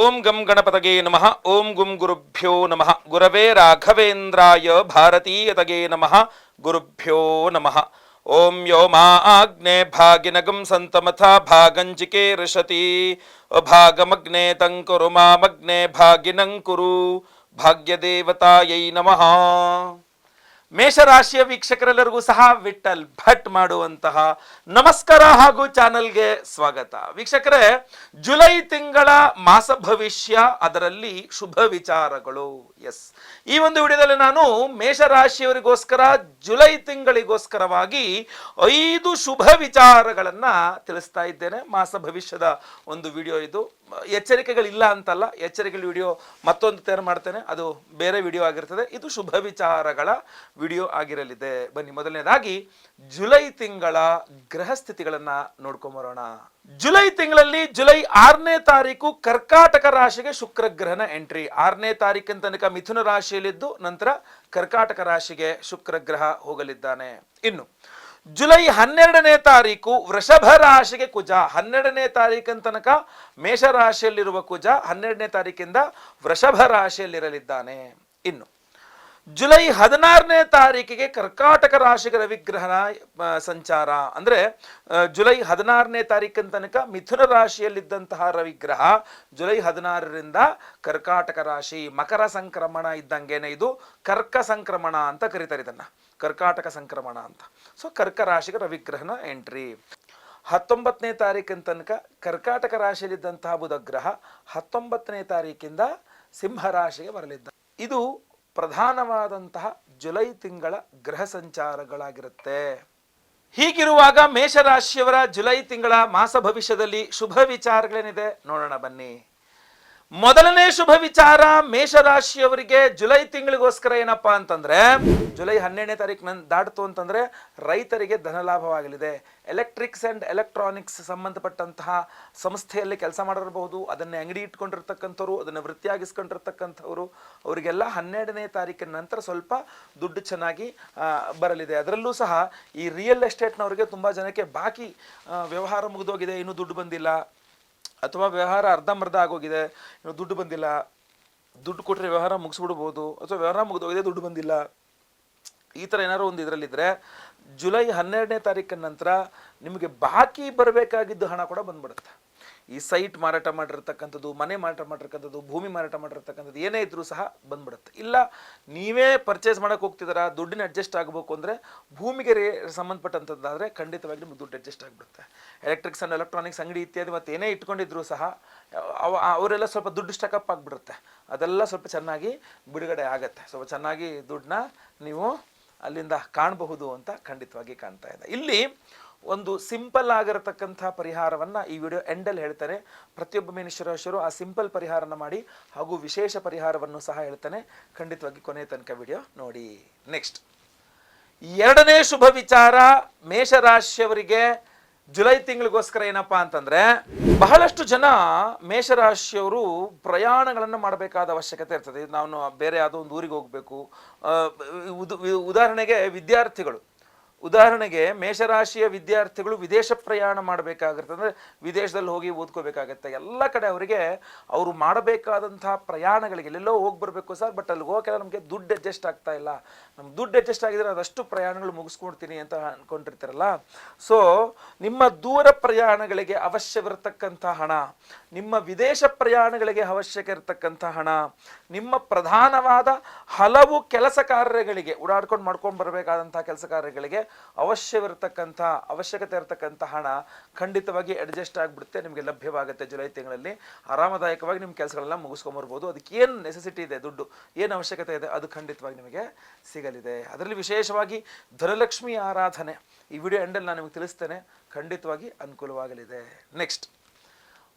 ओम गम गणपतगे नम ओं गुम गुरुभ्यो नमः, गुरवे भारतीय भारतीयतगे नम, गुरुभ्यो नम। ओं यो मा आग्ने भागिनगम संतमथा भागंजिके ऋषति। भागमग्ने तं कुरु मामग्ने भागिनं कुरु। ಮೇಷರಾಶಿಯ ವೀಕ್ಷಕರೆಲ್ಲರಿಗೂ ಸಹ ವಿಠಲ್ ಭಟ್ ಮಾಡುವಂತಹ ನಮಸ್ಕಾರ ಹಾಗೂ ಚಾನಲ್ಗೆ ಸ್ವಾಗತ. ವೀಕ್ಷಕರೇ, ಜುಲೈ ತಿಂಗಳ ಮಾಸ ಭವಿಷ್ಯ, ಅದರಲ್ಲಿ ಶುಭ ವಿಚಾರಗಳು. ಎಸ್. ಈ ಒಂದು ವಿಡಿಯೋದಲ್ಲಿ ನಾನು ಮೇಷರಾಶಿಯವರಿಗೋಸ್ಕರ, ಜುಲೈ ತಿಂಗಳಿಗೋಸ್ಕರವಾಗಿ ಐದು ಶುಭ ವಿಚಾರಗಳನ್ನು ತಿಳಿಸ್ತಾ ಇದ್ದೇನೆ. ಮಾಸ ಭವಿಷ್ಯದ ಒಂದು ವಿಡಿಯೋ ಇದು. ಎಚ್ಚರಿಕೆಗಳಿಲ್ಲ ಅಂತಲ್ಲ, ಎಚ್ಚರಿಕೆಗಳ ವಿಡಿಯೋ ಮತ್ತೊಂದು ತಯಾರು ಮಾಡ್ತೇನೆ. ಅದು ಬೇರೆ ವಿಡಿಯೋ ಆಗಿರ್ತದೆ. ಇದು ಶುಭ ವಿಚಾರಗಳ ವಿಡಿಯೋ ಆಗಿರಲಿದೆ. ಬನ್ನಿ, ಮೊದಲನೇದಾಗಿ ಜುಲೈ ತಿಂಗಳ ಗ್ರಹ ಸ್ಥಿತಿಗಳನ್ನ ನೋಡ್ಕೊಂಬರೋಣ. ಜುಲೈ ತಿಂಗಳಲ್ಲಿ ಜುಲೈ ಆರನೇ ತಾರೀಕು ಕರ್ಕಾಟಕ ರಾಶಿಗೆ ಶುಕ್ರ ಗ್ರಹನ ಎಂಟ್ರಿ. ಆರನೇ ತಾರೀಕಿನ ತನಕ ಮಿಥುನ ರಾಶಿಯಲ್ಲಿದ್ದು ನಂತರ ಕರ್ಕಾಟಕ ರಾಶಿಗೆ ಶುಕ್ರ ಗ್ರಹ ಹೋಗಲಿದ್ದಾನೆ. ಇನ್ನು ಜುಲೈ ಹನ್ನೆರಡನೇ ತಾರೀಕು ವೃಷಭ ರಾಶಿಗೆ ಕುಜ. ಹನ್ನೆರಡನೇ ತಾರೀಕಿನ ತನಕ ಮೇಷ ರಾಶಿಯಲ್ಲಿರುವ ಕುಜ ಹನ್ನೆರಡನೇ ತಾರೀಕಿಂದ ವೃಷಭ ರಾಶಿಯಲ್ಲಿರಲಿದ್ದಾನೆ. ಇನ್ನು ಜುಲೈ ಹದಿನಾರನೇ ತಾರೀಕಿಗೆ ಕರ್ಕಾಟಕ ರಾಶಿಗಳ ವಿಗ್ರಹಣ ಸಂಚಾರ. ಅಂದ್ರೆ ಜುಲೈ ಹದಿನಾರನೇ ತಾರೀಕಿನ ತನಕ ಮಿಥುನ ರಾಶಿಯಲ್ಲಿದ್ದಂತಹ ರವಿಗ್ರಹ ಜುಲೈ ಹದಿನಾರರಿಂದ ಕರ್ಕಾಟಕ ರಾಶಿ. ಮಕರ ಸಂಕ್ರಮಣ ಇದ್ದಂಗೆನೆ ಇದು ಕರ್ಕ ಸಂಕ್ರಮಣ ಅಂತ ಕರೀತಾರೆ ಇದನ್ನ. ಕರ್ಕಾಟಕ ಸಂಕ್ರಮಣ ಅಂತ. ಸೊ ಕರ್ಕ ರಾಶಿಗೆ ರವಿಗ್ರಹನ ಎಂಟ್ರಿ ಹತ್ತೊಂಬತ್ತನೇ ತಾರೀಕಿನ ತನಕ ಕರ್ಕಾಟಕ ರಾಶಿಯಲ್ಲಿದ್ದಂತಹ ಬುಧಗ್ರಹ ಹತ್ತೊಂಬತ್ತನೇ ತಾರೀಕಿಂದ ಸಿಂಹ ರಾಶಿಗೆ ಬರಲಿದ್ದ. ಇದು ಪ್ರಧಾನವಾದಂತಹ ಜುಲೈ ತಿಂಗಳ ಗ್ರಹ ಸಂಚಾರಗಳಾಗಿರುತ್ತೆ. ಹೀಗಿರುವಾಗ ಮೇಷರಾಶಿಯವರ ಜುಲೈ ತಿಂಗಳ ಮಾಸ ಭವಿಷ್ಯದಲ್ಲಿ ಶುಭ ವಿಚಾರಗಳೇನಿದೆ ನೋಡೋಣ ಬನ್ನಿ. ಮೊದಲನೇ ಶುಭ ವಿಚಾರ ಮೇಷರಾಶಿಯವರಿಗೆ ಜುಲೈ ತಿಂಗಳಿಗೋಸ್ಕರ ಏನಪ್ಪಾ ಅಂತಂದ್ರೆ, ಜುಲೈ ಹನ್ನೆರಡನೇ ತಾರೀಕು ನನ್ ದಾಟ್ತು ಅಂತಂದ್ರೆ ರೈತರಿಗೆ ಧನಲಾಭವಾಗಲಿದೆ ಎಲೆಕ್ಟ್ರಿಕ್ಸ್ ಅಂಡ್ ಎಲೆಕ್ಟ್ರಾನಿಕ್ಸ್ ಸಂಬಂಧಪಟ್ಟಂತಹ ಸಂಸ್ಥೆಯಲ್ಲಿ ಕೆಲಸ ಮಾಡಿರಬಹುದು. ಅದನ್ನೇ ಅಂಗಡಿ ಇಟ್ಕೊಂಡಿರ್ತಕ್ಕಂಥವ್ರು, ಅದನ್ನು ವೃತ್ತಿಯಾಗಿಸ್ಕೊಂಡಿರ್ತಕ್ಕಂಥವ್ರು, ಅವರಿಗೆಲ್ಲ ಹನ್ನೆರಡನೇ ತಾರೀಕಿನ ನಂತರ ಸ್ವಲ್ಪ ದುಡ್ಡು ಚೆನ್ನಾಗಿ ಬರಲಿದೆ. ಅದರಲ್ಲೂ ಸಹ ಈ ರಿಯಲ್ ಎಸ್ಟೇಟ್ನವರಿಗೆ ತುಂಬ ಜನಕ್ಕೆ ಬಾಕಿ ವ್ಯವಹಾರ ಮುಗಿದೋಗಿದೆ. ಇನ್ನೂ ದುಡ್ಡು ಬಂದಿಲ್ಲ. ಅಥವಾ ವ್ಯವಹಾರ ಅರ್ಧಂಬರ್ಧ ಆಗೋಗಿದೆ ದುಡ್ಡು ಬಂದಿಲ್ಲ, ದುಡ್ಡು ಕೊಟ್ಟರೆ ವ್ಯವಹಾರ ಮುಗಿಸ್ಬಿಡ್ಬೋದು, ಅಥವಾ ವ್ಯವಹಾರ ಮುಗಿದೋಗಿದೆ, ದುಡ್ಡು ಬಂದಿಲ್ಲ. ಈ ಥರ ಏನಾದ್ರು ಒಂದು ಇದರಲ್ಲಿದ್ದರೆ ಜುಲೈ ಹನ್ನೆರಡನೇ ತಾರೀಕಿನ ನಂತರ ನಿಮಗೆ ಬಾಕಿ ಬರಬೇಕಾಗಿದ್ದು ಹಣ ಕೂಡ ಬಂದ್ಬಿಡುತ್ತೆ. ಈ ಸೈಟ್ ಮಾರಾಟ ಮಾಡಿರ್ತಕ್ಕಂಥದ್ದು, ಮನೆ ಮಾರಾಟ ಮಾಡಿರ್ತಕ್ಕಂಥದ್ದು, ಭೂಮಿ ಮಾರಾಟ ಮಾಡಿರ್ತಕ್ಕಂಥದ್ದು ಏನೇ ಇದ್ರೂ ಸಹ ಬಂದ್ಬಿಡುತ್ತೆ. ಇಲ್ಲ, ನೀವೇ ಪರ್ಚೇಸ್ ಮಾಡಕ್ಕೆ ಹೋಗ್ತಿದ್ದೀರಾ, ದುಡ್ಡಿನ ಅಡ್ಜಸ್ಟ್ ಆಗಬೇಕು ಅಂದರೆ ಭೂಮಿಗೆ ರೇ ಸಂಬಂಧಪಟ್ಟಂಥದ್ದಾದರೆ ಖಂಡಿತವಾಗಿ ನಿಮ್ಗೆ ದುಡ್ಡು ಅಡ್ಜಸ್ಟ್ ಆಗಿಬಿಡುತ್ತೆ. ಎಲೆಕ್ಟ್ರಿಕ್ಸ್ ಆ್ಯಂಡ್ ಎಲೆಕ್ಟ್ರಾನಿಕ್ಸ್ ಅಂಗಡಿ ಇತ್ಯಾದಿ ಮತ್ತು ಏನೇ ಇಟ್ಕೊಂಡಿದ್ರು ಸಹ ಅವ ಅವರೆಲ್ಲ ಸ್ವಲ್ಪ ದುಡ್ಡು ಸ್ಟಕಪ್ ಆಗಿಬಿಡುತ್ತೆ. ಅದೆಲ್ಲ ಸ್ವಲ್ಪ ಚೆನ್ನಾಗಿ ಬಿಡುಗಡೆ ಆಗುತ್ತೆ. ಸ್ವಲ್ಪ ಚೆನ್ನಾಗಿ ದುಡ್ಡನ್ನ ನೀವು ಅಲ್ಲಿಂದ ಕಾಣಬಹುದು ಅಂತ ಖಂಡಿತವಾಗಿ ಕಾಣ್ತಾ ಇದೆ. ಇಲ್ಲಿ ಒಂದು ಸಿಂಪಲ್ ಆಗಿರತಕ್ಕಂಥ ಪರಿಹಾರವನ್ನ ಈ ವಿಡಿಯೋ ಎಂಡಲ್ಲಿ ಹೇಳ್ತಾರೆ ಪ್ರತಿಯೊಬ್ಬ ಮೇಷರಾಶಿಯರು ಆ ಸಿಂಪಲ್ ಪರಿಹಾರನ ಮಾಡಿ ಹಾಗೂ ವಿಶೇಷ ಪರಿಹಾರವನ್ನು ಸಹ ಹೇಳ್ತಾನೆ. ಖಂಡಿತವಾಗಿ ಕೊನೆಯ ತನಕ ವಿಡಿಯೋ ನೋಡಿ. ನೆಕ್ಸ್ಟ್ ಎರಡನೇ ಶುಭ ವಿಚಾರ, ಮೇಷರಾಶಿಯವರಿಗೆ ಜುಲೈ ತಿಂಗಳಿಗೋಸ್ಕರ ಏನಪ್ಪಾ ಅಂತಂದ್ರೆ, ಬಹಳಷ್ಟು ಜನ ಮೇಷರಾಶಿಯವರು ಪ್ರಯಾಣಗಳನ್ನು ಮಾಡಬೇಕಾದ ಅವಶ್ಯಕತೆ ಇರ್ತದೆ. ನಾನು ಬೇರೆ ಯಾವುದೋ ಒಂದು ಊರಿಗೆ ಹೋಗಬೇಕು. ಉದಾಹರಣೆಗೆ ವಿದ್ಯಾರ್ಥಿಗಳು. ಉದಾಹರಣೆಗೆ ಮೇಷರಾಶಿಯ ವಿದ್ಯಾರ್ಥಿಗಳು ವಿದೇಶ ಪ್ರಯಾಣ ಮಾಡಬೇಕಾಗಿರ್ತದೆ ಅಂದರೆ ವಿದೇಶದಲ್ಲಿ ಹೋಗಿ ಓದ್ಕೋಬೇಕಾಗತ್ತೆ. ಎಲ್ಲ ಕಡೆ ಅವರಿಗೆ ಅವರು ಮಾಡಬೇಕಾದಂತಹ ಪ್ರಯಾಣಗಳಿಗೆ ಎಲ್ಲೆಲ್ಲೋ ಹೋಗಿ ಬರಬೇಕು ಸರ್, ಬಟ್ ಅಲ್ಲಿ ಹೋಗೋಕೆಲ್ಲ ನಮಗೆ ದುಡ್ಡು ಅಡ್ಜಸ್ಟ್ ಆಗ್ತಾ ಇಲ್ಲ. ನಮ್ಮ ದುಡ್ಡು ಅಡ್ಜಸ್ಟ್ ಆಗಿದ್ರೆ ಅದಷ್ಟು ಪ್ರಯಾಣಗಳು ಮುಗಿಸ್ಕೊಡ್ತೀನಿ ಅಂತ ಅಂದ್ಕೊಂಡಿರ್ತಾರಲ್ಲ ಸೊ ನಿಮ್ಮ ದೂರ ಪ್ರಯಾಣಗಳಿಗೆ ಅವಶ್ಯವಿರತಕ್ಕಂಥ ಹಣ, ನಿಮ್ಮ ವಿದೇಶ ಪ್ರಯಾಣಗಳಿಗೆ ಅವಶ್ಯಕ ಇರತಕ್ಕಂಥ ಹಣ, ನಿಮ್ಮ ಪ್ರಧಾನವಾದ ಹಲವು ಕೆಲಸ ಕಾರ್ಯಗಳಿಗೆ, ಓಡಾಡ್ಕೊಂಡು ಮಾಡ್ಕೊಂಡು ಬರಬೇಕಾದಂಥ ಕೆಲಸ ಕಾರ್ಯಗಳಿಗೆ ಅವಶ್ಯವಿರತಕ್ಕಂಥ, ಅವಶ್ಯಕತೆ ಇರತಕ್ಕಂಥ ಹಣ ಖಂಡಿತವಾಗಿ ಅಡ್ಜಸ್ಟ್ ಆಗಿಬಿಡುತ್ತೆ, ನಿಮಗೆ ಲಭ್ಯವಾಗುತ್ತೆ ಜುಲೈ ತಿಂಗಳಲ್ಲಿ. ಆರಾಮದಾಯಕವಾಗಿ ನಿಮ್ಮ ಕೆಲಸಗಳೆಲ್ಲ ಮುಗಿಸ್ಕೊಂಬರ್ಬೋದು. ಅದಕ್ಕೆ ಏನು ನೆಸೆಸಿಟಿ ಇದೆ ದುಡ್ಡು? ಏನು ಅವಶ್ಯಕತೆ ಇದೆ? ಅದು ಖಂಡಿತವಾಗಿ ನಿಮಗೆ ಸಿಗಲಿದೆ. ಅದರಲ್ಲಿ ವಿಶೇಷವಾಗಿ ಧನಲಕ್ಷ್ಮಿ ಆರಾಧನೆ. ಈ ವಿಡಿಯೋ ಎಂಡಲ್ಲಿ ನಾನು ನಿಮಗೆ ತಿಳಿಸ್ತೇನೆ. ಖಂಡಿತವಾಗಿ ಅನುಕೂಲವಾಗಲಿದೆ. ನೆಕ್ಸ್ಟ್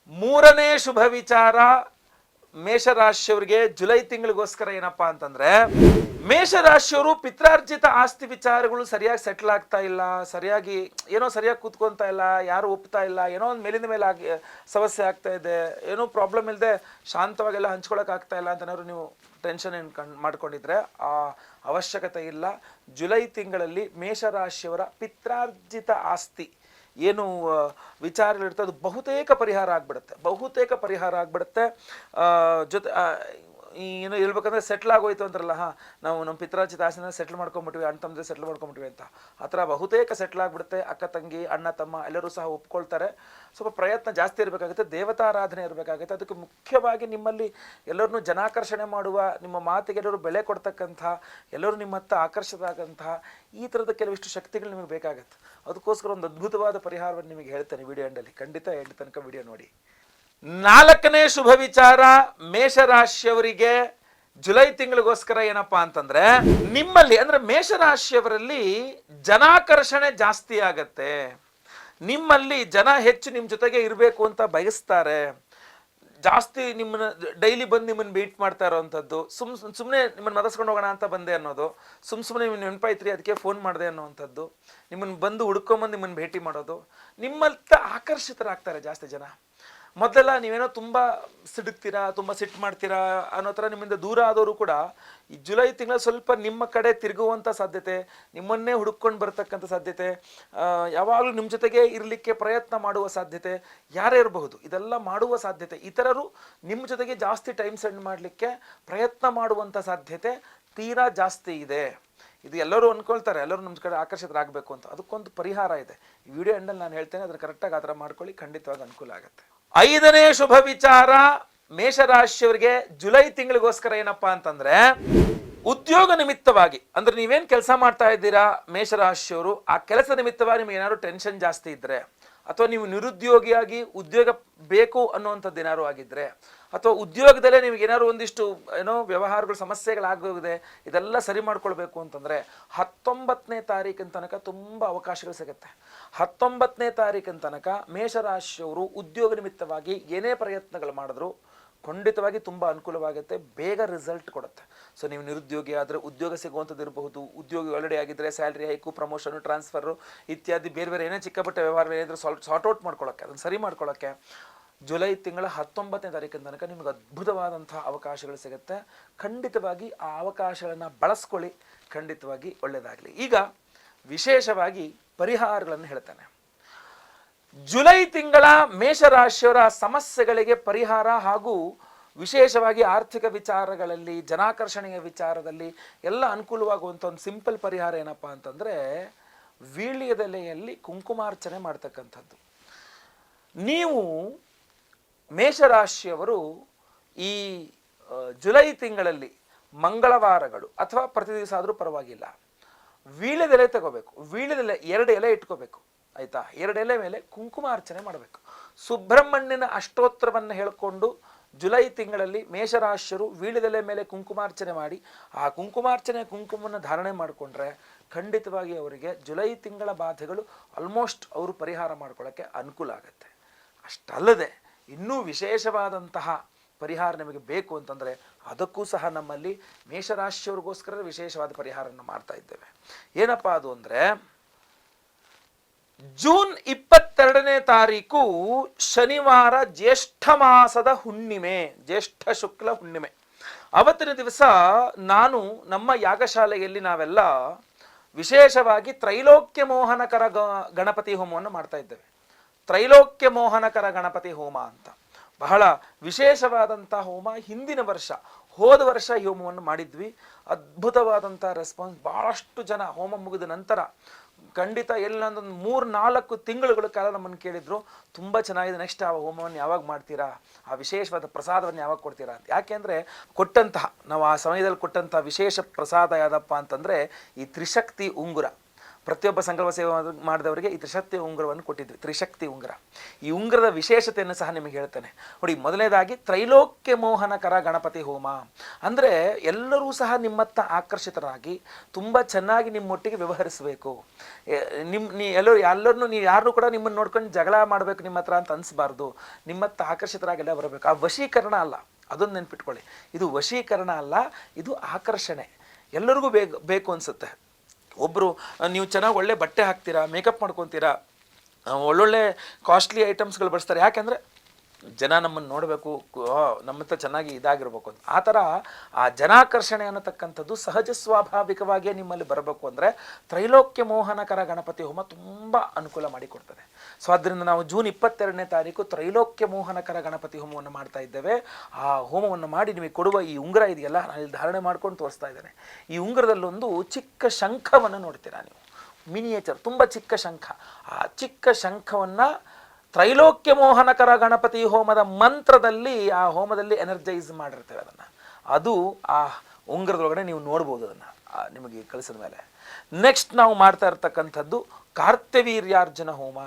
ಮೂರನೇ ಶುಭ ವಿಚಾರ. ಮೇಷರಾಶಿಯವರಿಗೆ ಜುಲೈ ತಿಂಗಳಿಗೋಸ್ಕರ ಏನಪ್ಪಾ ಅಂತಂದ್ರೆ, ಮೇಷರಾಶಿಯವರು ಪಿತ್ರಾರ್ಜಿತ ಆಸ್ತಿ ವಿಚಾರಗಳು ಸರಿಯಾಗಿ ಸೆಟ್ಲ್ ಆಗ್ತಾ ಇಲ್ಲ, ಸರಿಯಾಗಿ ಏನೋ ಸರಿಯಾಗಿ ಕೂತ್ಕೊಂತಾ ಇಲ್ಲ, ಯಾರು ಒಪ್ತಾ ಇಲ್ಲ, ಏನೋ ಒಂದು ಮೇಲಿನ ಮೇಲೆ ಆಗಿ, ಸಮಸ್ಯೆ ಆಗ್ತಾ ಇದೆ, ಏನೋ ಪ್ರಾಬ್ಲಮ್ ಇಲ್ಲದೆ ಶಾಂತವಾಗೆಲ್ಲ ಹಂಚ್ಕೊಳಕ್ ಆಗ್ತಾ ಇಲ್ಲ ಅಂತನವ್ರು ನೀವು ಟೆನ್ಷನ್ ಏನು ಕಣ್, ಮಾಡ್ಕೊಂಡಿದ್ರೆ, ಆ ಅವಶ್ಯಕತೆ ಇಲ್ಲ. ಜುಲೈ ತಿಂಗಳಲ್ಲಿ ಮೇಷರಾಶಿಯವರ ಪಿತ್ರಾರ್ಜಿತ ಆಸ್ತಿ ಏನು ವಿಚಾರಗಳಿರ್ತದೆ ಅದು ಬಹುತೇಕ ಪರಿಹಾರ ಆಗ್ಬಿಡುತ್ತೆ. ಬಹುತೇಕ ಪರಿಹಾರ ಆಗ್ಬಿಡುತ್ತೆ. ಜೊತೆ ಏನು ಹೇಳ್ಬೇಕಂದ್ರೆ ಸೆಟ್ಲ್ ಆಗೋಯ್ತು ಅಂತಾರಲ್ಲ ಹಾಂ, ನಾವು ನಮ್ಮ ಪಿತ್ರಾರ್ಜಿತ ಆಸೆನ ಸೆಟ್ಲ್ ಮಾಡ್ಕೊಂಬಿಟ್ವಿ, ಅಣ್ಣ ತಮ್ಮದ್ರೆ ಸೆಟ್ಲ್ ಮಾಡ್ಕೊಂಬಿಟ್ವಿ ಅಂತ. ಆ ಥರ ಬಹುತೇಕ ಸೆಟ್ಲ್ ಆಗಿಬಿಡುತ್ತೆ, ಅಕ್ಕ ತಂಗಿ, ಅಣ್ಣ, ತಮ್ಮ ಎಲ್ಲರೂ ಸಹ ಒಪ್ಕೊಳ್ತಾರೆ. ಸ್ವಲ್ಪ ಪ್ರಯತ್ನ ಜಾಸ್ತಿ ಇರಬೇಕಾಗುತ್ತೆ, ದೇವತಾರಾಧನೆ ಇರಬೇಕಾಗುತ್ತೆ. ಅದಕ್ಕೆ ಮುಖ್ಯವಾಗಿ ನಿಮ್ಮಲ್ಲಿ ಎಲ್ಲರನ್ನೂ ಜನಾಕರ್ಷಣೆ ಮಾಡುವ, ನಿಮ್ಮ ಮಾತಿಗೆ ಎಲ್ಲರೂ ಬೆಲೆ ಕೊಡ್ತಕ್ಕಂಥ, ಎಲ್ಲರೂ ನಿಮ್ಮ ಹತ್ತ ಆಕರ್ಷಿತರಾಗಂತಹ ಈ ಥರದ ಕೆಲವಿಷ್ಟು ಶಕ್ತಿಗಳು ನಿಮಗೆ ಬೇಕಾಗತ್ತೆ. ಅದಕ್ಕೋಸ್ಕರ ಒಂದು ಅದ್ಭುತವಾದ ಪರಿಹಾರವನ್ನು ನಿಮಗೆ ಹೇಳ್ತೇನೆ ವಿಡಿಯೋ ಎಂಡಲ್ಲಿ ಖಂಡಿತ ಎಂಡ್ ತನಕ ವಿಡಿಯೋ ನೋಡಿ. ನಾಲ್ಕನೇ ಶುಭ ವಿಚಾರ ಮೇಷರಾಶಿಯವರಿಗೆ ಜುಲೈ ತಿಂಗಳಿಗೋಸ್ಕರ ಏನಪ್ಪಾ ಅಂತಂದ್ರೆ ನಿಮ್ಮಲ್ಲಿ, ಅಂದ್ರೆ ಮೇಷರಾಶಿಯವರಲ್ಲಿ ಜನಾಕರ್ಷಣೆ ಜಾಸ್ತಿ ಆಗತ್ತೆ. ನಿಮ್ಮಲ್ಲಿ ಜನ ಹೆಚ್ಚು ನಿಮ್ಮ ಜೊತೆಗೆ ಇರಬೇಕು ಅಂತ ಬಯಸ್ತಾರೆ. ಜಾಸ್ತಿ ನಿಮ್ಮನ್ನ ಡೈಲಿ ಬಂದು ನಿಮ್ಮನ್ನ ಮೀಟ್ ಮಾಡ್ತಾ ಇರೋವಂಥದ್ದು ಸುಮ್ ಸುಮ್ಮನೆ ನಿಮ್ಮನ್ನ ಮದಸ್ಕೊಂಡು ಹೋಗೋಣ ಅಂತ ಬಂದೆ ಅನ್ನೋದು, ಸುಮ್ ಸುಮ್ಮನೆ ನಿಮ್ಮ ನೆನಪಾಯ್ತ್ರಿ ಅದಕ್ಕೆ ಫೋನ್ ಮಾಡಿದೆ ಅನ್ನೋವಂಥದ್ದು, ನಿಮ್ಮನ್ನ ಬಂದು ಹುಡ್ಕೊಂಬಂದು ನಿಮ್ಮನ್ನ ಭೇಟಿ ಮಾಡೋದು ನಿಮ್ಮತ್ತ ಆಕರ್ಷಿತರಾಗ್ತಾರೆ ಜಾಸ್ತಿ ಜನ. ಮೊದಲೆಲ್ಲ ನೀವೇನೋ ತುಂಬ ಸಿಡುಕ್ತೀರಾ ತುಂಬ ಸಿಟ್ಟು ಮಾಡ್ತೀರಾ ಅನ್ನೋ ಥರ ನಿಮ್ಮಿಂದ ದೂರ ಆದವರು ಕೂಡ ಈ ಜುಲೈ ತಿಂಗಳ ಸ್ವಲ್ಪ ನಿಮ್ಮ ಕಡೆ ತಿರುಗುವಂಥ ಸಾಧ್ಯತೆ, ನಿಮ್ಮನ್ನೇ ಹುಡುಕೊಂಡು ಬರ್ತಕ್ಕಂಥ ಸಾಧ್ಯತೆ ಯಾವಾಗಲೂ ನಿಮ್ಮ ಜೊತೆಗೆ ಇರಲಿಕ್ಕೆ ಪ್ರಯತ್ನ ಮಾಡುವ ಸಾಧ್ಯತೆ, ಯಾರೇ ಇರಬಹುದು, ಇದೆಲ್ಲ ಮಾಡುವ ಸಾಧ್ಯತೆ. ಇತರರು ನಿಮ್ಮ ಜೊತೆಗೆ ಜಾಸ್ತಿ ಟೈಮ್ ಸ್ಪೆಂಡ್ ಮಾಡಲಿಕ್ಕೆ ಪ್ರಯತ್ನ ಮಾಡುವಂಥ ಸಾಧ್ಯತೆ ತೀರಾ ಜಾಸ್ತಿ ಇದೆ. ಇದು ಎಲ್ಲರೂ ಅಂದ್ಕೊಳ್ತಾರೆ ಎಲ್ಲರೂ ನಮ್ಮ ಕಡೆ ಆಕರ್ಷಿತರಾಗಬೇಕು ಅಂತ. ಅದಕ್ಕೊಂದು ಪರಿಹಾರ ಇದೆ. ವಿಡಿಯೋ ಎಂಡಲ್ಲಿ ನಾನು ಹೇಳ್ತೇನೆ ಅದನ್ನು ಕರೆಕ್ಟಾಗಿ ಆ ಥರ ಮಾಡ್ಕೊಳ್ಳಿ, ಖಂಡಿತವಾಗಿ ಅನುಕೂಲ ಆಗುತ್ತೆ. ಐದನೇ ಶುಭ ವಿಚಾರ ಮೇಷರಾಶಿಯವರಿಗೆ ಜುಲೈ ತಿಂಗಳಿಗೋಸ್ಕರ ಏನಪ್ಪಾ ಅಂತಂದ್ರೆ, ಉದ್ಯೋಗ ನಿಮಿತ್ತವಾಗಿ, ಅಂದ್ರೆ ನೀವೇನ್ ಕೆಲಸ ಮಾಡ್ತಾ ಇದ್ದೀರಾ ಮೇಷರಾಶಿಯವರು, ಆ ಕೆಲಸ ನಿಮಿತ್ತವಾಗಿ ನಿಮ್ಗೆ ಏನಾದ್ರು ಟೆನ್ಷನ್ ಜಾಸ್ತಿ ಇದ್ರೆ ಅಥವಾ ನೀವು ನಿರುದ್ಯೋಗಿಯಾಗಿ ಉದ್ಯೋಗ ಬೇಕು ಅನ್ನುವಂಥದ್ದು ಏನಾದ್ರು ಆಗಿದ್ದರೆ ಅಥವಾ ಉದ್ಯೋಗದಲ್ಲೇ ನಿಮ್ಗೆ ಏನಾದ್ರು ಒಂದಿಷ್ಟು, ಏನೋ ವ್ಯವಹಾರಗಳು ಸಮಸ್ಯೆಗಳಾಗೋಗಿದೆ, ಇದೆಲ್ಲ ಸರಿ ಮಾಡ್ಕೊಳ್ಬೇಕು ಅಂತಂದರೆ ಹತ್ತೊಂಬತ್ತನೇ ತಾರೀಕಿನ ತನಕ ತುಂಬ ಅವಕಾಶಗಳು ಸಿಗುತ್ತೆ. ಹತ್ತೊಂಬತ್ತನೇ ತಾರೀಕಿನ ತನಕ ಮೇಷರಾಶಿಯವರು ಉದ್ಯೋಗ ನಿಮಿತ್ತವಾಗಿ ಏನೇ ಪ್ರಯತ್ನಗಳು ಮಾಡಿದ್ರು ಖಂಡಿತವಾಗಿ ತುಂಬ ಅನುಕೂಲವಾಗುತ್ತೆ, ಬೇಗ ರಿಸಲ್ಟ್ ಕೊಡುತ್ತೆ. ಸೊ ನೀವು ನಿರುದ್ಯೋಗಿ ಆದರೆ ಉದ್ಯೋಗ ಸಿಗುವಂಥದ್ದು ಇರಬಹುದು, ಉದ್ಯೋಗಿ ಆಲ್ರೆಡಿ ಆಗಿದ್ದರೆ ಸ್ಯಾಲ್ರಿ ಹೈಕು ಪ್ರಮೋಷನು ಟ್ರಾನ್ಸ್ಫರು ಇತ್ಯಾದಿ ಬೇರೆ ಬೇರೆ ಏನೇ ಚಿಕ್ಕ ಪುಟ್ಟ ವ್ಯವಹಾರ ಏನಿದ್ರೆ ಸಾಲ್ಟ್ ಔಟ್ ಮಾಡ್ಕೊಳ್ಳೋಕ್ಕೆ, ಅದನ್ನು ಸರಿ ಮಾಡ್ಕೊಳ್ಳೋಕ್ಕೆ ಜುಲೈ ತಿಂಗಳ ಹತ್ತೊಂಬತ್ತನೇ ತಾರೀಕಿನ ತನಕ ನಿಮಗೆ ಅದ್ಭುತವಾದಂತಹ ಅವಕಾಶಗಳು ಸಿಗುತ್ತೆ. ಖಂಡಿತವಾಗಿ ಆ ಅವಕಾಶಗಳನ್ನು ಬಳಸ್ಕೊಳ್ಳಿ, ಖಂಡಿತವಾಗಿ ಒಳ್ಳೆಯದಾಗಲಿ ಈಗ ವಿಶೇಷವಾಗಿ ಪರಿಹಾರಗಳನ್ನು ಹೇಳ್ತಾನೆ. ಜುಲೈ ತಿಂಗಳ ಮೇಷರಾಶಿಯವರ ಸಮಸ್ಯೆಗಳಿಗೆ ಪರಿಹಾರ ಹಾಗೂ ವಿಶೇಷವಾಗಿ ಆರ್ಥಿಕ ವಿಚಾರಗಳಲ್ಲಿ, ಜನಾಕರ್ಷಣೆಯ ವಿಚಾರದಲ್ಲಿ ಎಲ್ಲ ಅನುಕೂಲವಾಗುವಂಥ ಒಂದು ಸಿಂಪಲ್ ಪರಿಹಾರ ಏನಪ್ಪಾ ಅಂತಂದರೆ ವೀಳ್ಯದೆಲೆಯಲ್ಲಿ ಕುಂಕುಮಾರ್ಚನೆ ಮಾಡ್ತಕ್ಕಂಥದ್ದು. ನೀವು ಮೇಷರಾಶಿಯವರು ಈ ಜುಲೈ ತಿಂಗಳಲ್ಲಿ ಮಂಗಳವಾರಗಳು ಅಥವಾ ಪ್ರತಿ ದಿವಸ ಆದರೂ ಪರವಾಗಿಲ್ಲ. ವೀಳ್ಯದೆಲೆ ತಗೋಬೇಕು. ವೀಳ್ಯದೆಲೆ ಎರಡು ಎಲೆ ಇಟ್ಕೋಬೇಕು. ಆಯ್ತಾ? ಎರಡೆಲೆ ಮೇಲೆ ಕುಂಕುಮಾರ್ಚನೆ ಮಾಡಬೇಕು. ಸುಬ್ರಹ್ಮಣ್ಯನ ಅಷ್ಟೋತ್ತರವನ್ನು ಹೇಳಿಕೊಂಡು ಜುಲೈ ತಿಂಗಳಲ್ಲಿ ಮೇಷರಾಶ್ಯರು ವೀಳ್ಯದೆಲೆ ಮೇಲೆ ಕುಂಕುಮಾರ್ಚನೆ ಮಾಡಿ, ಆ ಕುಂಕುಮಾರ್ಚನೆ ಕುಂಕುಮವನ್ನು ಧಾರಣೆ ಮಾಡಿಕೊಂಡ್ರೆ ಖಂಡಿತವಾಗಿ ಅವರಿಗೆ ಜುಲೈ ತಿಂಗಳ ಬಾಧೆಗಳು ಆಲ್ಮೋಸ್ಟ್ ಅವರು ಪರಿಹಾರ ಮಾಡ್ಕೊಳ್ಳೋಕ್ಕೆ ಅನುಕೂಲ ಆಗುತ್ತೆ. ಅಷ್ಟಲ್ಲದೆ ಇನ್ನೂ ವಿಶೇಷವಾದಂತಹ ಪರಿಹಾರ ನಿಮಗೆ ಬೇಕು ಅಂತಂದರೆ ಅದಕ್ಕೂ ಸಹ ನಮ್ಮಲ್ಲಿ ಮೇಷರಾಶಿಯವರಿಗೋಸ್ಕರ ವಿಶೇಷವಾದ ಪರಿಹಾರವನ್ನು ಮಾಡ್ತಾ ಇದ್ದೇವೆ. ಏನಪ್ಪಾ ಅದು ಅಂದರೆ ಜೂನ್ ಇಪ್ಪತ್ತೆರಡನೇ ತಾರೀಕು ಶನಿವಾರ ಜ್ಯೇಷ್ಠ ಮಾಸದ ಹುಣ್ಣಿಮೆ, ಜ್ಯೇಷ್ಠ ಶುಕ್ಲ ಹುಣ್ಣಿಮೆ. ಅವತ್ತಿನ ದಿವಸ ನಾನು ನಮ್ಮ ಯಾಗಶಾಲೆಯಲ್ಲಿ ನಾವೆಲ್ಲ ವಿಶೇಷವಾಗಿ ತ್ರೈಲೋಕ್ಯ ಮೋಹನಕರ ಗಣಪತಿ ಹೋಮವನ್ನು ಮಾಡ್ತಾ ಇದ್ದೇವೆ. ತ್ರೈಲೋಕ್ಯ ಮೋಹನಕರ ಗಣಪತಿ ಹೋಮ ಅಂತ. ಬಹಳ ವಿಶೇಷವಾದಂಥ ಹೋಮ ಹಿಂದಿನ ವರ್ಷ, ಹೋದ ವರ್ಷ ಈ ಹೋಮವನ್ನು ಮಾಡಿದ್ವಿ. ಅದ್ಭುತವಾದಂಥ ರೆಸ್ಪಾನ್ಸ್ ಭಾಳಷ್ಟು ಜನ ಹೋಮ ಮುಗಿದ ನಂತರ ಖಂಡಿತ ಎಲ್ಲೊಂದೊಂದು ಮೂರು ನಾಲ್ಕು ತಿಂಗಳುಗಳ ಕಾಲ ನಮ್ಮನ್ನು ಕೇಳಿದ್ರು, ತುಂಬ ಚೆನ್ನಾಗಿದೆ ನೆಕ್ಸ್ಟ್ ಆ ಹೋಮವನ್ನು ಯಾವಾಗ ಮಾಡ್ತೀರಾ? ಆ ವಿಶೇಷವಾದ ಪ್ರಸಾದವನ್ನು ಯಾವಾಗ ಕೊಡ್ತೀರಾ ಅಂತ. ಯಾಕೆಂದರೆ ಕೊಟ್ಟಂತಹ, ನಾವು ಆ ಸಮಯದಲ್ಲಿ ಕೊಟ್ಟಂತಹ ವಿಶೇಷ ಪ್ರಸಾದ ಯಾವುದಪ್ಪ ಅಂತಂದರೆ, ಈ ತ್ರಿಶಕ್ತಿ ಉಂಗುರ. ಪ್ರತಿಯೊಬ್ಬ ಸಂಕಲ್ಪ ಸೇವೆ ಮಾಡಿದವರಿಗೆ ಈ ತ್ರಿಶಕ್ತಿ ಉಂಗುರವನ್ನು ಕೊಟ್ಟಿದ್ವಿ. ತ್ರಿಶಕ್ತಿ ಉಂಗುರ. ಈ ಉಂಗುರದ ವಿಶೇಷತೆಯನ್ನು ಸಹ ನಿಮಗೆ ಹೇಳ್ತೇನೆ. ನೋಡಿ, ಮೊದಲನೇದಾಗಿ ತ್ರೈಲೋಕ್ಯ ಮೋಹನಕರ ಗಣಪತಿ ಹೋಮ. ಅಂದರೆ ಎಲ್ಲರೂ ಸಹ ನಿಮ್ಮತ್ತ ಆಕರ್ಷಿತರಾಗಿ ತುಂಬ ಚೆನ್ನಾಗಿ ನಿಮ್ಮೊಟ್ಟಿಗೆ ವ್ಯವಹರಿಸಬೇಕು. ನಿಮ್ಮ ನೀ ಎಲ್ಲರೂ, ಎಲ್ಲರನ್ನೂ ನೀವು ಯಾರು ಕೂಡ ನಿಮ್ಮನ್ನು ನೋಡ್ಕೊಂಡು ಜಗಳ ಮಾಡಬೇಕು ನಿಮ್ಮ ಹತ್ರ ಅಂತ ಅನಿಸ್ಬಾರ್ದು. ನಿಮ್ಮತ್ತ ಆಕರ್ಷಿತರಾಗೆಲ್ಲ ಬರಬೇಕು. ಆ ವಶೀಕರಣ ಅಲ್ಲ. ಅದೊಂದು ನೆನ್ಪಿಟ್ಕೊಳ್ಳಿ. ಇದು ವಶೀಕರಣ ಅಲ್ಲ, ಇದು ಆಕರ್ಷಣೆ. ಎಲ್ಲರಿಗೂ ಬೇಕು ಬೇಕು ಅನಿಸುತ್ತೆ. ಒಬ್ಬರು ನೀವು ಚೆನ್ನಾಗಿ ಒಳ್ಳೆ ಬಟ್ಟೆ ಹಾಕ್ತೀರಾ ಮೇಕಪ್ ಮಾಡ್ಕೊತೀರಾ ಒಳ್ಳೊಳ್ಳೆ ಕಾಸ್ಟ್ಲಿ ಐಟಮ್ಸ್ಗಳು ಬಳಸ್ತಾರೆ. ಯಾಕೆಂದರೆ ಜನ ನಮ್ಮನ್ನು ನೋಡಬೇಕು ನಮ್ಮಂತ ಚೆನ್ನಾಗಿ ಇದಾಗಿರ್ಬೇಕು ಅಂತ. ಆ ಥರ ಆ ಜನಾಕರ್ಷಣೆ ಅನ್ನತಕ್ಕಂಥದ್ದು ಸಹಜ ಸ್ವಾಭಾವಿಕವಾಗಿಯೇ ನಿಮ್ಮಲ್ಲಿ ಬರಬೇಕು ಅಂದರೆ ತ್ರೈಲೋಕ್ಯ ಮೋಹನಕರ ಗಣಪತಿ ಹೋಮ ತುಂಬ ಅನುಕೂಲ ಮಾಡಿಕೊಡ್ತದೆ. ಸೊ ಆದ್ದರಿಂದ ನಾವು ಜೂನ್ ಇಪ್ಪತ್ತೆರಡನೇ ತಾರೀಕು ತ್ರೈಲೋಕ್ಯ ಮೋಹನಕರ ಗಣಪತಿ ಹೋಮವನ್ನು ಮಾಡ್ತಾ ಇದ್ದೇವೆ. ಆ ಹೋಮವನ್ನು ಮಾಡಿ ನಿಮಗೆ ಕೊಡುವ ಈ ಉಂಗುರ ಇದೆಯಲ್ಲ ನಾನು ಇಲ್ಲಿ ಧಾರಣೆ ಮಾಡ್ಕೊಂಡು ತೋರಿಸ್ತಾ ಇದ್ದೇನೆ. ಈ ಉಂಗುರದಲ್ಲೊಂದು ಚಿಕ್ಕ ಶಂಖವನ್ನು ನೋಡ್ತೀರಾ ನೀವು? ಮಿನಿಯೇಚರ್ ತುಂಬ ಚಿಕ್ಕ ಶಂಖ. ಆ ಚಿಕ್ಕ ಶಂಖವನ್ನು ತ್ರೈಲೋಕ್ಯ ಮೋಹನಕರ ಗಣಪತಿ ಹೋಮದ ಮಂತ್ರದಲ್ಲಿ ಆ ಹೋಮದಲ್ಲಿ ಎನರ್ಜೈಸ್ ಮಾಡಿರ್ತೇವೆ ಅದನ್ನು. ಅದು ಆ ಉಂಗ್ರದೊಳಗಡೆ ನೀವು ನೋಡ್ಬೋದು ಅದನ್ನು ನಿಮಗೆ ಕಳಿಸಿದ ಮೇಲೆ. ನೆಕ್ಸ್ಟ್ ನಾವು ಮಾಡ್ತಾ ಇರ್ತಕ್ಕಂಥದ್ದು ಕಾರ್ತ್ಯವೀರ್ಯಾರ್ಜುನ ಹೋಮ.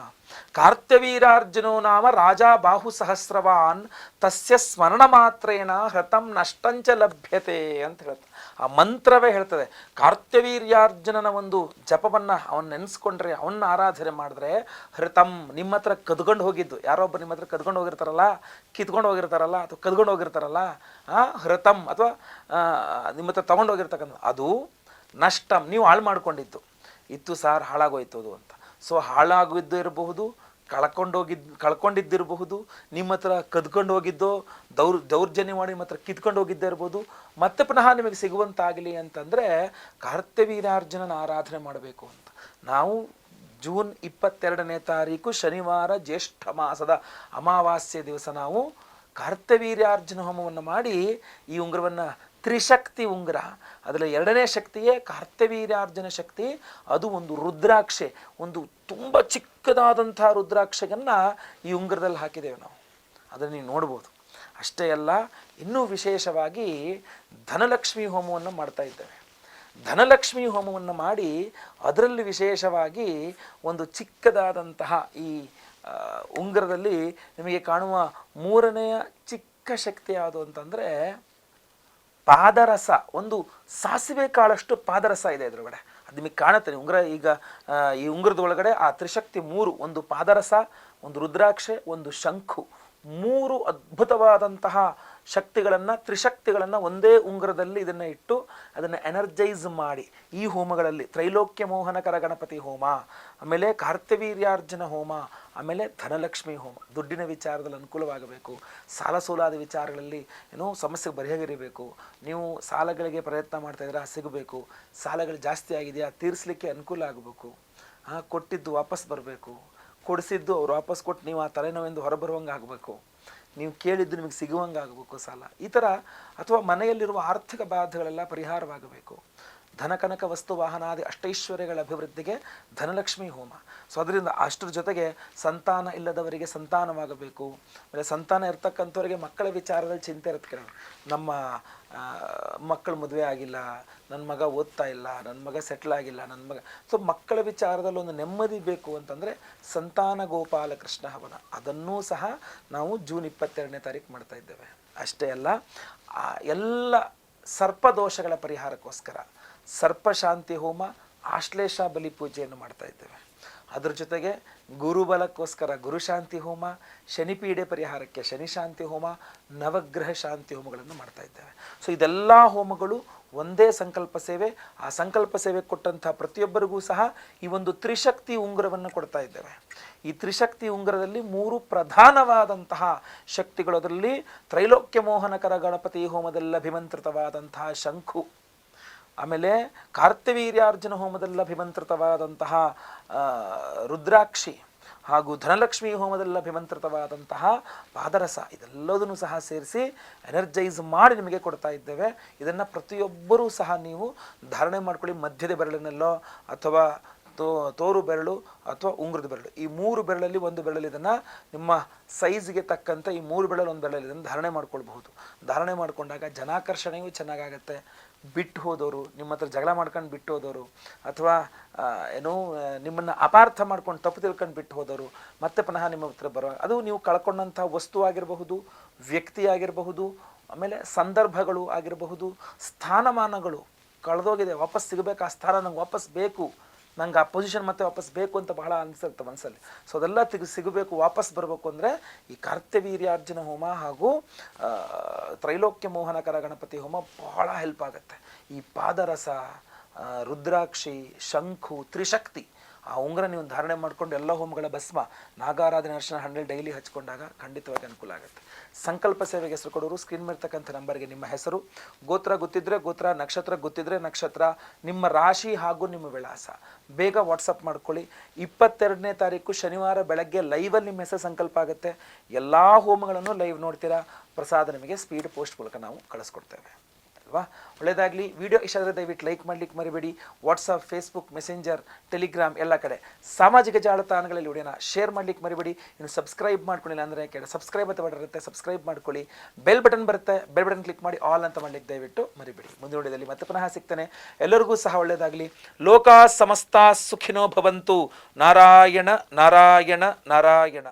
ಕಾರ್ತ್ಯವೀರಾರ್ಜುನೋ ನಾಮ ರಾಜಾ ಬಾಹು ಸಹಸ್ರವಾನ್, ತಸ್ಯ ಸ್ಮರಣ ಮಾತ್ರೇಣ ಹೃತಂ ನಷ್ಟಂಚ ಲಭ್ಯತೆ ಅಂತ ಹೇಳ್ತಾರೆ. ಆ ಮಂತ್ರವೇ ಹೇಳ್ತದೆ ಕಾರ್ತವೀರ್ಯಾರ್ಜುನನ ಒಂದು ಜಪವನ್ನ ಅವನ್ನ ನೆನೆಸ್ಕೊಂಡ್ರೆ ಅವನ್ನ ಆರಾಧನೆ ಮಾಡಿದ್ರೆ ಹೃತಂ ನಿಮ್ಮ ಹತ್ರ ಕದ್ಕೊಂಡು ಹೋಗಿದ್ದು. ಯಾರೊಬ್ಬ ನಿಮ್ಮ ಹತ್ರ ಕದ್ಕೊಂಡು ಹೋಗಿರ್ತಾರಲ್ಲ, ಕಿತ್ಕೊಂಡು ಹೋಗಿರ್ತಾರಲ್ಲ, ಅಥವಾ ಕದ್ಕೊಂಡು ಹೋಗಿರ್ತಾರಲ್ಲ ಹೃತಂ ಅಥವಾ ನಿಮ್ಮ ಹತ್ರ ತಗೊಂಡು ಹೋಗಿರ್ತಕ್ಕಂಥ, ಅದು ನಷ್ಟಂ, ನೀವು ಹಾಳು ಮಾಡ್ಕೊಂಡಿದ್ದು. ಇತ್ತು ಸಾರ್ ಹಾಳಾಗೋಯ್ತು ಅದು ಅಂತ. ಸೊ ಹಾಳಾಗಿದ್ದು ಇರಬಹುದು ಕಳ್ಕೊಂಡೋಗಿದ್, ಕಳ್ಕೊಂಡಿದ್ದಿರಬಹುದು, ನಿಮ್ಮ ಹತ್ರ ಕದ್ಕೊಂಡು ಹೋಗಿದ್ದೋ ದೌರ್, ದೌರ್ಜನ್ಯ ಮಾಡಿ ನಿಮ್ಮ ಹತ್ರ ಕಿತ್ಕೊಂಡು ಹೋಗಿದ್ದೇ ಇರ್ಬೋದು, ಮತ್ತೆ ಪುನಃ ನಿಮಗೆ ಸಿಗುವಂತಾಗಲಿ ಅಂತಂದರೆ ಕಾರ್ತವೀರಾರ್ಜುನನ ಆರಾಧನೆ ಮಾಡಬೇಕು ಅಂತ. ನಾವು ಜೂನ್ ಇಪ್ಪತ್ತೆರಡನೇ ತಾರೀಕು ಶನಿವಾರ ಜ್ಯೇಷ್ಠ ಮಾಸದ ಅಮಾವಾಸ್ಯೆ ದಿವಸ ನಾವು ಕಾರ್ತವೀರ್ಯಾರ್ಜುನ ಹೋಮವನ್ನು ಮಾಡಿ ಈ ಉಂಗುರವನ್ನು ತ್ರಿಶಕ್ತಿ ಉಂಗುರ, ಅದರಲ್ಲಿ ಎರಡನೇ ಶಕ್ತಿಯೇ ಕಾರ್ತವೀರ್ಯಾರ್ಜುನ ಶಕ್ತಿ, ಅದು ಒಂದು ರುದ್ರಾಕ್ಷೆ, ಒಂದು ತುಂಬ ಚಿಕ್ಕದಾದಂಥ ರುದ್ರಾಕ್ಷಗನ್ನು ಈ ಉಂಗುರದಲ್ಲಿ ಹಾಕಿದ್ದೇವೆ ನಾವು. ಅದನ್ನು ನೀವು ನೋಡ್ಬೋದು, ಅಷ್ಟೇ ಅಲ್ಲ, ಇನ್ನೂ ವಿಶೇಷವಾಗಿ ಧನಲಕ್ಷ್ಮಿ ಹೋಮವನ್ನು ಮಾಡ್ತಾ ಇದ್ದೇವೆ. ಧನಲಕ್ಷ್ಮಿ ಹೋಮವನ್ನು ಮಾಡಿ ಅದರಲ್ಲಿ ವಿಶೇಷವಾಗಿ ಒಂದು ಚಿಕ್ಕದಾದಂತಹ ಈ ಉಂಗುರದಲ್ಲಿ ನಿಮಗೆ ಕಾಣುವ ಮೂರನೆಯ ಚಿಕ್ಕ ಶಕ್ತಿ ಯಾವುದು ಅಂತಂದರೆ ಪಾದರಸ, ಒಂದು ಸಾಸಿವೆ ಕಾಳಷ್ಟು ಪಾದರಸ ಇದೆ ಇದ್ರೊಳಗಡೆ. ಅದು ನಿಮಗೆ ಕಾಣುತ್ತೆ. ಉಂಗ್ರ, ಈಗ ಈ ಉಂಗುರದ ಒಳಗಡೆ ಆ ತ್ರಿಶಕ್ತಿ ಮೂರು, ಒಂದು ಪಾದರಸ, ಒಂದು ರುದ್ರಾಕ್ಷೆ, ಒಂದು ಶಂಖು. ಮೂರು ಅದ್ಭುತವಾದಂತಹ ಶಕ್ತಿಗಳನ್ನು, ತ್ರಿಶಕ್ತಿಗಳನ್ನು ಒಂದೇ ಉಂಗುರದಲ್ಲಿ ಇದನ್ನು ಇಟ್ಟು ಅದನ್ನು ಎನರ್ಜೈಸ್ ಮಾಡಿ ಈ ಹೋಮಗಳಲ್ಲಿ, ತ್ರೈಲೋಕ್ಯ ಮೋಹನಕರ ಗಣಪತಿ ಹೋಮ, ಆಮೇಲೆ ಕಾರ್ತವೀರ್ಯಾರ್ಜುನ ಹೋಮ, ಆಮೇಲೆ ಧನಲಕ್ಷ್ಮಿ ಹೋಮ. ದುಡ್ಡಿನ ವಿಚಾರದಲ್ಲಿ ಅನುಕೂಲವಾಗಬೇಕು. ಸಾಲ ಸೋಲಾದ ವಿಚಾರಗಳಲ್ಲಿ ಏನೋ ಸಮಸ್ಯೆ ಬಗೆಹರಿಬೇಕು ನೀವು ಸಾಲಗಳಿಗೆ ಪ್ರಯತ್ನ ಮಾಡ್ತಾ ಇದ್ರೆ ಸಿಗಬೇಕು. ಸಾಲಗಳು ಜಾಸ್ತಿ ಆಗಿದೆಯಾ ತೀರಿಸಲಿಕ್ಕೆ ಅನುಕೂಲ ಆಗಬೇಕು. ಕೊಟ್ಟಿದ್ದು ವಾಪಸ್ ಬರಬೇಕು. ಕೊಡಿಸಿದ್ದು ಅವ್ರು ವಾಪಸ್ ಕೊಟ್ಟು ನೀವು ಆ ತಲೆನೋವೆಂದು ಹೊರಬರುವಂಗೆ ಆಗಬೇಕು. ನೀವು ಕೇಳಿದ್ದು ನಿಮಗೆ ಸಿಗುವಂಗೆ ಆಗಬೇಕು ಸಾಲ. ಈ ಥರ ಅಥವಾ ಮನೆಯಲ್ಲಿರುವ ಆರ್ಥಿಕ ಬಾಧೆಗಳೆಲ್ಲ ಪರಿಹಾರವಾಗಬೇಕು. ಧನಕನಕ ವಸ್ತು ವಾಹನಾದಿ ಅಷ್ಟೈಶ್ವರ್ಯಗಳ ಅಭಿವೃದ್ಧಿಗೆ ಧನಲಕ್ಷ್ಮಿ ಹೋಮ. ಸೊ, ಅದರಿಂದ ಅಷ್ಟರ ಜೊತೆಗೆ ಸಂತಾನ ಇಲ್ಲದವರಿಗೆ ಸಂತಾನವಾಗಬೇಕು. ಆಮೇಲೆ ಸಂತಾನ ಇರ್ತಕ್ಕಂಥವರಿಗೆ ಮಕ್ಕಳ ವಿಚಾರದಲ್ಲಿ ಚಿಂತೆ ಇರುತ್ತೆ. ನಮ್ಮ ಮಕ್ಕಳು ಮದುವೆ ಆಗಿಲ್ಲ ನನ್ನ ಮಗ ಓದ್ತಾ ಇಲ್ಲ ನನ್ನ ಮಗ ಸೆಟ್ಲ್ ಆಗಿಲ್ಲ ನನ್ನ ಮಗ. ಸೊ, ಮಕ್ಕಳ ವಿಚಾರದಲ್ಲಿ ಒಂದು ನೆಮ್ಮದಿ ಬೇಕು ಅಂತಂದರೆ ಸಂತಾನ ಗೋಪಾಲ ಕೃಷ್ಣ ಹವನ. ಅದನ್ನೂ ಸಹ ನಾವು ಜೂನ್ ಇಪ್ಪತ್ತೆರಡನೇ ತಾರೀಕು ಮಾಡ್ತಾ ಇದ್ದೇವೆ. ಅಷ್ಟೇ ಅಲ್ಲ ಎಲ್ಲ ಸರ್ಪದೋಷಗಳ ಪರಿಹಾರಕ್ಕೋಸ್ಕರ ಸರ್ಪಶಾಂತಿ ಹೋಮ, ಆಶ್ಲೇಷ ಬಲಿ ಪೂಜೆಯನ್ನು ಮಾಡ್ತಾ ಇದ್ದೇವೆ. ಅದ್ರ ಜೊತೆಗೆ ಗುರುಬಲಕ್ಕೋಸ್ಕರ ಗುರುಶಾಂತಿ ಹೋಮ ಶನಿಪೀಡೆ ಪರಿಹಾರಕ್ಕೆ ಶನಿ ಶಾಂತಿ ಹೋಮ, ನವಗ್ರಹ ಶಾಂತಿ ಹೋಮಗಳನ್ನು ಮಾಡ್ತಾ ಇದ್ದೇವೆ. ಸೊ ಇದೆಲ್ಲ ಹೋಮಗಳು ಒಂದೇ ಸಂಕಲ್ಪ ಸೇವೆ. ಆ ಸಂಕಲ್ಪ ಸೇವೆ ಕೊಟ್ಟಂತಹ ಪ್ರತಿಯೊಬ್ಬರಿಗೂ ಸಹ ಈ ಒಂದು ತ್ರಿಶಕ್ತಿ ಉಂಗುರವನ್ನು ಕೊಡ್ತಾ ಇದ್ದೇವೆ. ಈ ತ್ರಿಶಕ್ತಿ ಉಂಗುರದಲ್ಲಿ ಮೂರು ಪ್ರಧಾನವಾದಂತಹ ಶಕ್ತಿಗಳು ಅದರಲ್ಲಿ. ತ್ರೈಲೋಕ್ಯ ಮೋಹನಕರ ಗಣಪತಿ ಹೋಮದಲ್ಲಿ ಅಭಿಮಂತ್ರಿತವಾದಂತಹ ಶಂಖು. ಆಮೇಲೆ ಕಾರ್ತವೀರ್ಯಾರ್ಜುನ ಹೋಮದಲ್ಲಿ ಅಭಿಮಂತ್ರಿತವಾದಂತಹ ರುದ್ರಾಕ್ಷಿ ಹಾಗೂ ಧನಲಕ್ಷ್ಮಿ ಹೋಮದಲ್ಲಿ ಅಭಿಮಂತ್ರಿತವಾದಂತಹ ಪಾದರಸ ಇದೆಲ್ಲದನ್ನು ಸಹ ಸೇರಿಸಿ ಎನರ್ಜೈಸ್ ಮಾಡಿ ನಿಮಗೆ ಕೊಡ್ತಾ ಇದ್ದೇವೆ. ಇದನ್ನು ಪ್ರತಿಯೊಬ್ಬರೂ ಸಹ ನೀವು ಧಾರಣೆ ಮಾಡ್ಕೊಳ್ಳಿ ಮಧ್ಯದ ಬೆರಳಿನಲ್ಲೋ ಅಥವಾ ತೋ, ತೋರು ಬೆರಳು ಅಥವಾ ಉಂಗುರದ ಬೆರಳು. ಈ ಮೂರು ಬೆರಳಲ್ಲಿ ಒಂದು ಬೆರಳಲ್ಲಿ ಇದನ್ನು ನಿಮ್ಮ ಸೈಜ್ಗೆ ತಕ್ಕಂತೆ ಈ ಮೂರು ಬೆರಳಲ್ಲಿ ಒಂದು ಬೆರಳಲ್ಲಿ ಇದನ್ನು ಧಾರಣೆ ಮಾಡ್ಕೊಳ್ಬಹುದು. ಧಾರಣೆ ಮಾಡಿಕೊಂಡಾಗ ಜನಾಕರ್ಷಣೆಯೂ ಚೆನ್ನಾಗಾಗತ್ತೆ. ಬಿಟ್ಟು ಹೋದವರು ನಿಮ್ಮ ಹತ್ರ ಜಗಳ ಮಾಡ್ಕೊಂಡು ಬಿಟ್ಟು ಹೋದವರು ಅಥವಾ ಏನು ನಿಮ್ಮನ್ನು ಅಪಾರ್ಥ ಮಾಡ್ಕೊಂಡು ತಪ್ಪು ತಿಳ್ಕೊಂಡು ಬಿಟ್ಟು ಹೋದವರು ಮತ್ತೆ ಪುನಃ ನಿಮ್ಮ ಹತ್ರ ಬರೋ, ಅದು ನೀವು ಕಳ್ಕೊಂಡಂಥ ವಸ್ತು ಆಗಿರಬಹುದು, ವ್ಯಕ್ತಿ ಆಗಿರಬಹುದು, ಆಮೇಲೆ ಸಂದರ್ಭಗಳು ಆಗಿರಬಹುದು, ಸ್ಥಾನಮಾನಗಳು ಕಳೆದೋಗಿದೆ, ವಾಪಸ್ ಸಿಗಬೇಕು, ಆ ಸ್ಥಾನ ನಂಗೆ ವಾಪಸ್ ಬೇಕು. ನಂಗೆ ಆ ಪೊಸಿಷನ್ ಮತ್ತೆ ವಾಪಸ್ ಬೇಕು ಅಂತ ಬಹಳ ಅನಿಸುತ್ತೆ ಮನಸ್ಸಲ್ಲಿ ಸೊ ಅದೆಲ್ಲ ತೆಗೆ ಸಿಗಬೇಕು, ವಾಪಸ್ ಬರಬೇಕು ಅಂದರೆ ಈ ಕಾರ್ತ್ಯವೀರ್ಯಾರ್ಜುನ ಹೋಮ ಹಾಗೂ ತ್ರೈಲೋಕ್ಯ ಮೋಹನಕರ ಗಣಪತಿ ಹೋಮ ಬಹಳ ಹೆಲ್ಪ್ ಆಗುತ್ತೆ. ಈ ಪಾದರಸ ರುದ್ರಾಕ್ಷಿ, ಶಂಖು, ತ್ರಿಶಕ್ತಿ ಆ ಉಂಗುರ ನೀವು ಧಾರಣೆ ಮಾಡಿಕೊಂಡು ಎಲ್ಲ ಹೋಮಗಳ ಭಸ್ಮ, ನಾಗಾರಾಧನೆ, ಅರ್ಶನ ಹಂಡ್ರೆಡ್ ಡೈಲಿ ಹಚ್ಕೊಂಡಾಗ ಖಂಡಿತವಾಗಿ ಅನುಕೂಲ ಆಗುತ್ತೆ. ಸಂಕಲ್ಪ ಸೇವೆಗೆ ಹೆಸರು ಕೊಡೋರು ಸ್ಕ್ರೀನ್ ಮೇರ್ತಕ್ಕಂಥ ನಂಬರ್ಗೆ ನಿಮ್ಮ ಹೆಸರು. ಗೋತ್ರ ಗೊತ್ತಿದ್ರೆ ಗೋತ್ರ, ನಕ್ಷತ್ರ ಗೊತ್ತಿದ್ರೆ ನಕ್ಷತ್ರ, ನಿಮ್ಮ ರಾಶಿ ಹಾಗೂ ನಿಮ್ಮ ವಿಳಾಸ. ಬೇಗ ವಾಟ್ಸಪ್ ಮಾಡ್ಕೊಳ್ಳಿ. ಇಪ್ಪತ್ತೆರಡನೇ ತಾರೀಕು ಶನಿವಾರ ಬೆಳಗ್ಗೆ ಲೈವಲ್ಲಿ ನಿಮ್ಮ ಹೆಸರು ಸಂಕಲ್ಪ ಆಗುತ್ತೆ. ಎಲ್ಲ ಹೋಮಗಳನ್ನು ಲೈವ್ ನೋಡ್ತೀರಾ? ಪ್ರಸಾದ ನಿಮಗೆ ಸ್ಪೀಡ್ ಪೋಸ್ಟ್ ಮೂಲಕ ನಾವು ಕಳಿಸ್ಕೊಡ್ತೇವೆ. ಅಲ್ವಾ ಒಳ್ಳೆಯದಾಗಲಿ ವಿಡಿಯೋ ಇಷ್ಟ ಆದರೆ ದಯವಿಟ್ಟು ಲೈಕ್ ಮಾಡ್ಲಿಕ್ಕೆ ಮರಿಬೇಡಿ. ವಾಟ್ಸಪ್ ಫೇಸ್ಬುಕ್ ಮೆಸೆಂಜರ್ ಟೆಲಿಗ್ರಾಮ್ ಎಲ್ಲ ಕಡೆ. ಸಾಮಾಜಿಕ ಜಾಲತಾಣಗಳಲ್ಲಿ ವಿಡಿಯೋನ ಶೇರ್ ಮಾಡ್ಲಿಕ್ಕೆ ಮರಿಬೇಡಿ. ಇನ್ನು ಸಬ್ಸ್ಕ್ರೈಬ್ ಮಾಡ್ಕೊಂಡಿಲ್ಲ ಅಂದರೆ ಕೇಳಿ ಸಬ್ಸ್ಕ್ರೈಬ್ ಅಂತ ಬರುತ್ತೆ ಸಬ್ಸ್ಕ್ರೈಬ್ ಮಾಡ್ಕೊಳ್ಳಿ. ಬೆಲ್ ಬಟನ್ ಬರುತ್ತೆ ಬೆಲ್ ಬಟನ್ ಕ್ಲಿಕ್ ಮಾಡಿ ಆಲ್ ಅಂತ ಮಾಡ್ಲಿಕ್ಕೆ ದಯವಿಟ್ಟು ಮರಿಬೇಡಿ. ಮುಂದಿನ ವಿಡಿಯೋದಲ್ಲಿ ಮತ್ತೆ ಪುನಃ ಸಿಗ್ತಾನೆ. ಎಲ್ಲರಿಗೂ ಸಹ ಒಳ್ಳೆಯದಾಗಲಿ ಲೋಕ ಸಮಸ್ತ ಸುಖಿನೋ ಭವಂತು. ನಾರಾಯಣ ನಾರಾಯಣ ನಾರಾಯಣ.